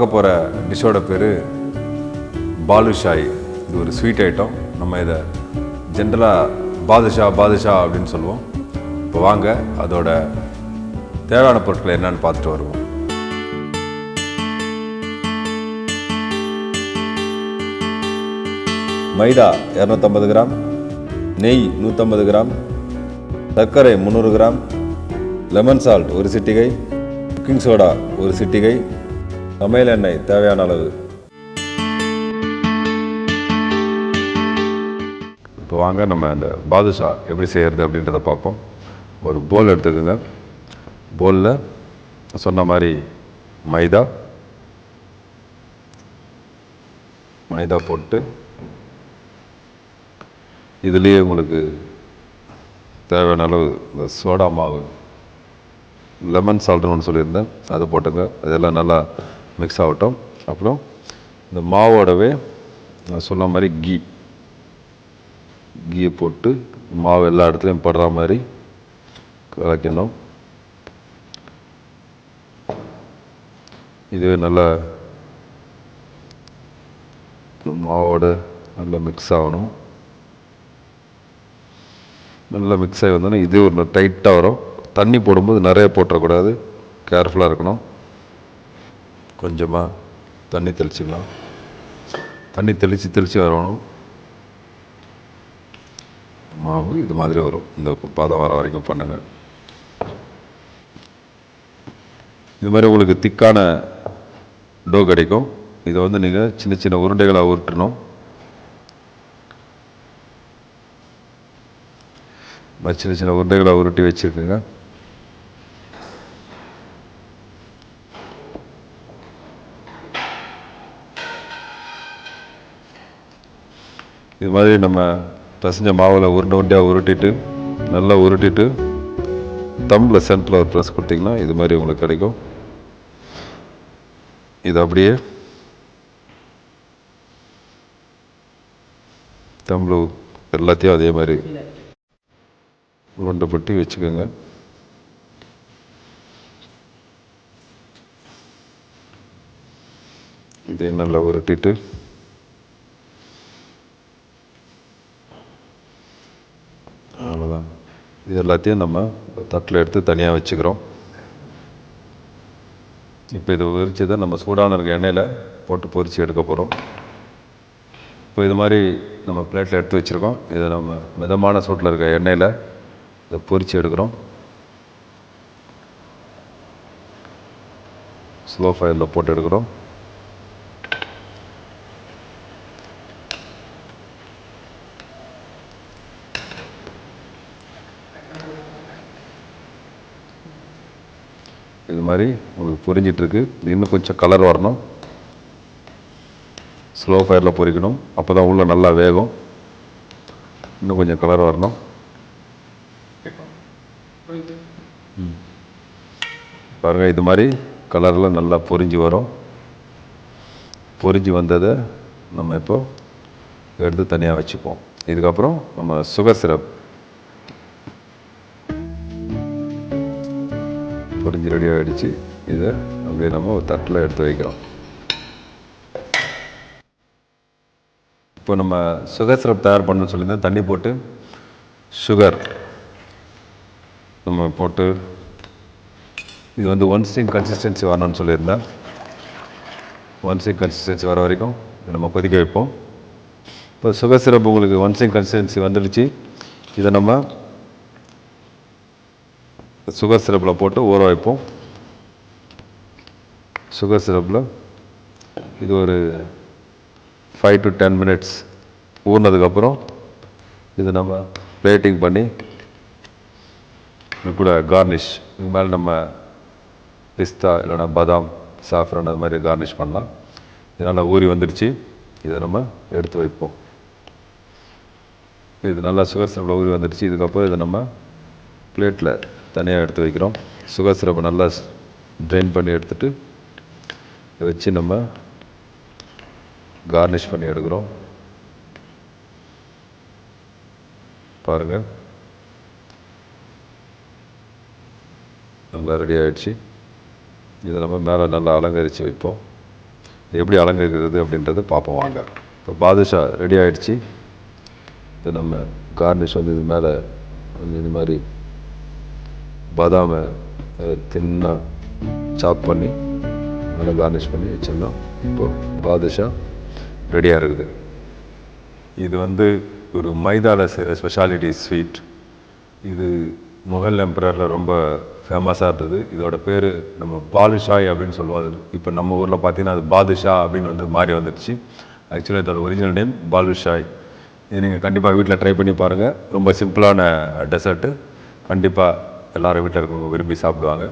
பார்க்க போகிற டிஷ்ஷோட பேர் பாலுஷாய் இது ஒரு ஸ்வீட் ஐட்டம் நம்ம இதை ஜென்ரலாக பாதுஷா பாதுஷா அப்படின்னு சொல்லுவோம். இப்போ வாங்க அதோட தேவையான பொருட்கள் என்னன்னு பார்த்துட்டு வருவோம். மைதா இரநூத்தம்பது கிராம் நெய் நூற்றம்பது கிராம் சர்க்கரை முந்நூறு கிராம் லெமன் சால்ட் ஒரு சிட்டிகை குக்கிங் சோடா ஒரு சிட்டிகை சமையல் எண்ணெய் தேவையான அளவு. இப்போ வாங்க நம்ம அந்த பாதுஷா எப்படி செய்கிறது அப்படின்றத பார்ப்போம். ஒரு போல் எடுத்துக்கோங்க. போலில் சொன்ன மாதிரி மைதா மைதா போட்டு இதுலேயே உங்களுக்கு தேவையான அளவு இந்த சோடா மாவு லெமன் சால்ட்னு ஒன்று சொல்லியிருந்தேன். அதை போட்டுங்க. அதெல்லாம் நல்லா மிக்ஸ் ஆகட்டும். அப்புறம் இந்த மாவோடவே நான் சொன்ன மாதிரி கீ. கீயை போட்டு மாவு எல்லா இடத்துலையும் படுற மாதிரி கலக்கணும். இதுவே நல்லா மாவோட நல்லா மிக்ஸ் ஆகணும். நல்லா மிக்ஸ் ஆகி வந்தோன்னே இது ஒரு டைட்டாக வரும். தண்ணி போடும்போது நிறைய போட்டுறக்கூடாது. கேர்ஃபுல்லாக இருக்கணும். கொஞ்சமாக தண்ணி தெளிச்சிக்கலாம். தண்ணி தெளித்து தெளித்து வரணும். மாவு இது மாதிரி வரும். இந்த பாதம் வர வரைக்கும் பண்ணுங்கள் இது மாதிரி உங்களுக்கு திக்கான டோ கிடைக்கும். இதை வந்து நீங்கள் சின்ன சின்ன உருண்டைகளாக உருட்டணும். சின்ன சின்ன உருண்டைகளை உருட்டி வச்சுருக்கீங்க. இது மாதிரி நம்ம பிசைஞ்ச மாவில் உருண்டை உருண்டையாக உருட்டிட்டு நல்லா உருட்டிட்டு தம்பில் சென்டரில் ப்ரெஸ் கொடுத்தீங்கன்னா இது மாதிரி உங்களுக்கு கிடைக்கும். இது அப்படியே தம்பில் எல்லாத்தையும் அதே மாதிரி உருண்டை பட்டி வச்சுக்கோங்க. இதை நல்லா உருட்டிட்டு அவ்வளோதான் இது எல்லாத்தையும் நம்ம தட்டில் எடுத்து தனியாக வச்சுக்கிறோம். இப்போ இது உரிச்சதை நம்ம சூடான இருக்க எண்ணெயில் போட்டு பொரித்து எடுக்க போகிறோம் இப்போ இது மாதிரி நம்ம பிளேட்டில் எடுத்து வச்சுருக்கோம். இதை நம்ம மிதமான சூட்டில் இருக்க எண்ணெயில் இதை பொரித்து எடுக்கிறோம். ஸ்லோ ஃபயரில் போட்டு எடுக்கிறோம். இது மாதிரி உங்களுக்கு பொரிஞ்சிட்ருக்கு. இன்னும் கொஞ்சம் கலர் வரணும். ஸ்லோ ஃபயரில் பொரிக்கணும் அப்போ தான் உள்ளே நல்லா வேகும். இன்னும் கொஞ்சம் கலர் வரணும். பாருங்கள் இது மாதிரி கலரில் நல்லா பொரிஞ்சு வரும். பொரிஞ்சு வந்ததை நம்ம இப்போ எடுத்து தனியாக வச்சுப்போம். இதுக்கப்புறம் நம்ம சுகர் சிரப் பொரிஞ்சு ரெடி ஆகிடுச்சு இதை அப்படியே நம்ம ஒரு தட்டில் எடுத்து வைக்கிறோம் இப்போ நம்ம சுகர் சிரப் தயார் பண்ணணும்னு சொல்லியிருந்தேன் தண்ணி போட்டு சுகர் நம்ம போட்டு இது வந்து ஒன் ஸ்டீம் கன்சிஸ்டன்சி வரணும்னு சொல்லியிருந்தேன் ஒன் ஸ்டீம் கன்சிஸ்டன்சி வர வரைக்கும் இதை நம்ம கொதிக்க வைப்போம். இப்போ சுகர் சிரப் உங்களுக்கு ஒன் ஸ்டீம் கன்சிஸ்டன்சி வந்துடுச்சு. இதை நம்ம சுகர் சிரப்பில் போட்டு ஊற வைப்போம். சுகர் சிரப்பில் இது ஒரு ஃபைவ் டு டென் மினிட்ஸ் ஊறினதுக்கப்புறம் இது நம்ம பிளேட்டிங் பண்ணி இது கூட கார்னிஷ் இது மேலே நம்ம பிஸ்தா இல்லைன்னா பாதாம் சாஃப்ரான் அது மாதிரி கார்னிஷ் பண்ணலாம். இது நல்லா ஊறி வந்துடுச்சு இதை நம்ம எடுத்து வைப்போம். இது நல்லா சுகர் சிரப்பில் ஊறி வந்துடுச்சு இதுக்கப்புறம் இதை நம்ம பிளேட்டில் தனியாக எடுத்து வைக்கிறோம். சுகர் சிரப்பை நல்லா ட்ரைன் பண்ணி எடுத்துட்டு இதை வச்சு நம்ம கார்னிஷ் பண்ணி எடுக்கிறோம். பாருங்கள் நல்லா ரெடி ஆகிடுச்சு இதை நம்ம மேலே நல்லா அலங்கரித்து வைப்போம். எப்படி அலங்கரிக்கிறது அப்படின்றத பார்ப்போம் வாங்க. இப்போ பாதுஷா ரெடி ஆகிடுச்சு இது நம்ம கார்னிஷ் வந்து இது மேலே வந்து இது மாதிரி பாதாமை தின்னாக சாப் பண்ணி நல்லா கார்னிஷ் பண்ணி வச்சிடலாம். இப்போது பாதுஷா ரெடியாக இருக்குது. இது வந்து ஒரு மைதாவில் செய்கிற ஸ்பெஷாலிட்டி ஸ்வீட் இது முகல் எம்பரரில் ரொம்ப ஃபேமஸாக இருந்தது. இதோட பேர் நம்ம பாலுஷாய் அப்படின்னு சொல்லுவாங்க இப்போ நம்ம ஊரில் பார்த்தீங்கன்னா அது பாதுஷா அப்படின்னு வந்து மாறி வந்துடுச்சு ஆக்சுவலாக இதோட ஒரிஜினல் நேம் பாலுஷாய் இது நீங்கள் கண்டிப்பாக வீட்டில் ட்ரை பண்ணி பாருங்கள் ரொம்ப சிம்பிளான டெசர்ட்டு கண்டிப்பாக எல்லாரும் வீட்டில் இருக்கவங்க விரும்பி சாப்பிடுவாங்க.